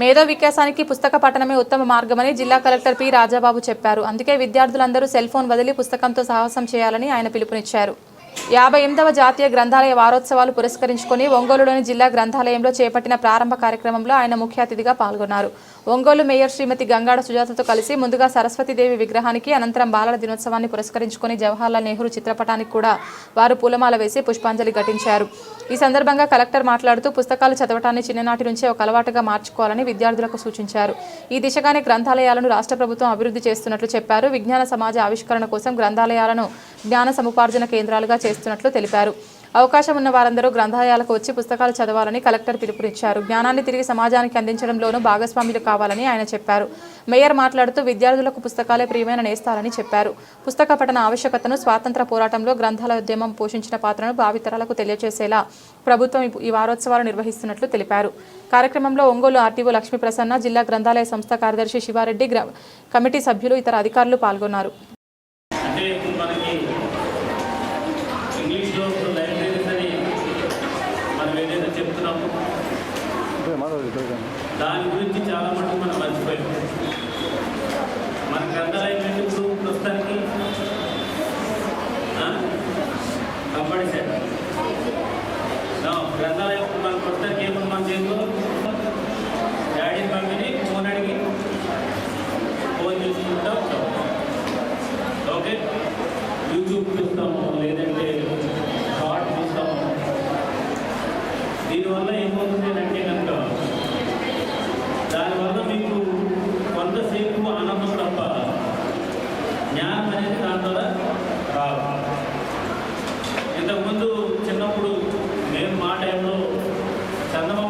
మేధో వికాసానికి పుస్తక పఠనమే ఉత్తమ మార్గమని జిల్లా కలెక్టర్ పి రాజాబాబు చెప్పారు. అందుకే విద్యార్థులందరూ సెల్ ఫోన్ వదిలి పుస్తకంతో సాహసం చేయాలని ఆయన పిలుపునిచ్చారు. యాభై ఎనిమిదవ జాతీయ గ్రంథాలయ వారోత్సవాలు పురస్కరించుకొని ఒంగోలులోని జిల్లా గ్రంథాలయంలో చేపట్టిన ప్రారంభ కార్యక్రమంలో ఆయన ముఖ్య అతిథిగా పాల్గొన్నారు. ఒంగోలు మేయర్ శ్రీమతి గంగాడ సుజాతతో కలిసి ముందుగా సరస్వతీదేవి విగ్రహానికి అనంతరం బాలల దినోత్సవాన్ని పురస్కరించుకొని జవహర్లాల్ నెహ్రూ చిత్రపటానికి కూడా వారు పూలమాల వేసి పుష్పాంజలి ఘటించారు. ఈ సందర్భంగా కలెక్టర్ మాట్లాడుతూ పుస్తకాలు చదవటాన్ని చిన్ననాటి నుంచే ఒక అలవాటుగా మార్చుకోవాలని విద్యార్థులకు సూచించారు. ఈ దిశగానే గ్రంథాలయాలను రాష్ట్ర ప్రభుత్వం అభివృద్ధి చేస్తున్నట్లు చెప్పారు. విజ్ఞాన సమాజ ఆవిష్కరణ కోసం గ్రంథాలయాలను జ్ఞాన సముపార్జన కేంద్రాలుగా చేస్తున్నట్లు తెలిపారు. అవకాశం ఉన్న వారందరూ గ్రంథాలయాలకు వచ్చి పుస్తకాలు చదవాలని కలెక్టర్ పిలుపునిచ్చారు. జ్ఞానాన్ని తిరిగి సమాజానికి అందించడంలోనూ భాగస్వాములు కావాలని ఆయన చెప్పారు. మేయర్ మాట్లాడుతూ విద్యార్థులకు పుస్తకాలే ప్రియమైన నేస్తారని చెప్పారు. పుస్తక పఠన ఆవశ్యకతను స్వాతంత్ర పోరాటంలో గ్రంథాల ఉద్యమం పోషించిన పాత్రను భావితరాలకు తెలియజేసేలా ప్రభుత్వం ఈ- వారోత్సవాలు నిర్వహిస్తున్నట్లు తెలిపారు. కార్యక్రమంలో ఒంగోలు ఆర్టీఓ లక్ష్మీ ప్రసన్న జిల్లా గ్రంథాలయ సంస్థ కార్యదర్శి శివారెడ్డి కమిటీ సభ్యులు ఇతర అధికారులు పాల్గొన్నారు అంటే ఇప్పుడు మనకి ఇంగ్లీష్లో ఇప్పుడు లైబ్రరీస్ అని మనం ఏదైతే చెప్తున్నామో దాని గురించి చాలా మటుకు మనం మర్చిపోయాం. మన గ్రంథాలయం ఇప్పుడు ప్రస్తుతానికి కంబడి సెట్ గ్రంథాలయం మన ప్రస్తుతానికి ఏముంది మన చేతిలో డాడీ పంపిణీ ఫోన్ అడిగి ఫోన్ చూసుకుంటా ఓకే? యూట్యూబ్ చూస్తాము లేదంటే దీనివల్ల ఏమవుతుంది అంటే కనుక దానివల్ల మీకు కొంతసేపు ఆనందం తప్ప జ్ఞానం అనేది దాని ద్వారా రావు ఇంతకుముందు చిన్నప్పుడు మేము మా టైంలో చందమ